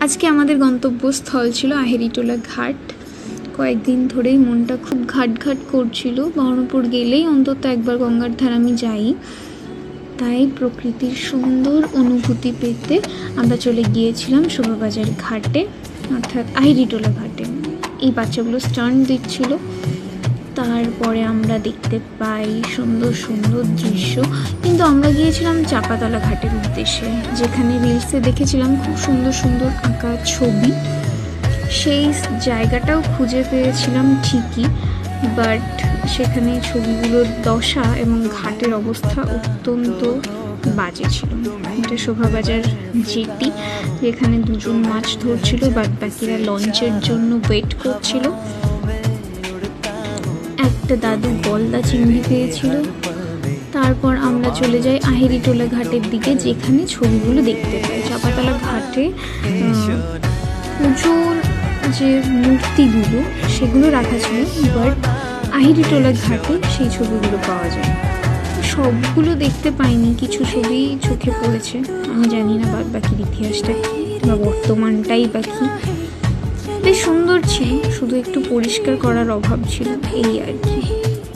আজকে আমাদের গন্তব্যস্থল ছিল আহেরিটোলা ঘাট। কয়েকদিন ধরেই মনটা খুব ঘাট ঘাট করছিল। বহরমপুর গেলেই অন্তত একবার গঙ্গার ধার আমি যাই। তাই প্রকৃতির সুন্দর অনুভূতি পেতে আমরা চলে গিয়েছিলাম শোভাবাজার ঘাটে, অর্থাৎ আহিরিটোলা ঘাটে। এই বাচ্চাগুলো স্টার্ন দিচ্ছিল। তারপরে আমরা দেখতে পাই সুন্দর সুন্দর দৃশ্য। কিন্তু আমরা গিয়েছিলাম চাপাতলা ঘাটের উদ্দেশ্যে, যেখানে রিলসে দেখেছিলাম খুব সুন্দর সুন্দর আঁকা ছবি। সেই জায়গাটাও খুঁজে পেয়েছিলাম ঠিকই বাট সেখানে ছবিগুলোর দশা এবং ঘাটের অবস্থা অত্যন্ত বাজে ছিল। এটা শোভাবাজার জেটি, যেখানে দুজন মাছ ধরছিল বাদ বাকিরা লঞ্চের জন্য ওয়েট করছিল। একটা দাদু গলদা চিংড়ি পেয়েছিল তারপর আমরা চলে যাই আহিরিটোলা ঘাটের দিকে, যেখানে ছবিগুলো দেখতে পাই। চাপাতলা ঘাটে পুজোর যে মূর্তিগুলো, সেগুলো রাখা ছিল। বাট আহিরিটোলা ঘাটে সেই ছবিগুলো পাওয়া যায়। সবগুলো দেখতে পাইনি, কিছু ছবি চোখে পড়েছে। আমি জানি না বাদ বাকির ইতিহাসটা বা বর্তমানটাই বা কী। বেশ সুন্দর ছিল শুধু একটু পরিষ্কার করার অভাব ছিল এই আর কি।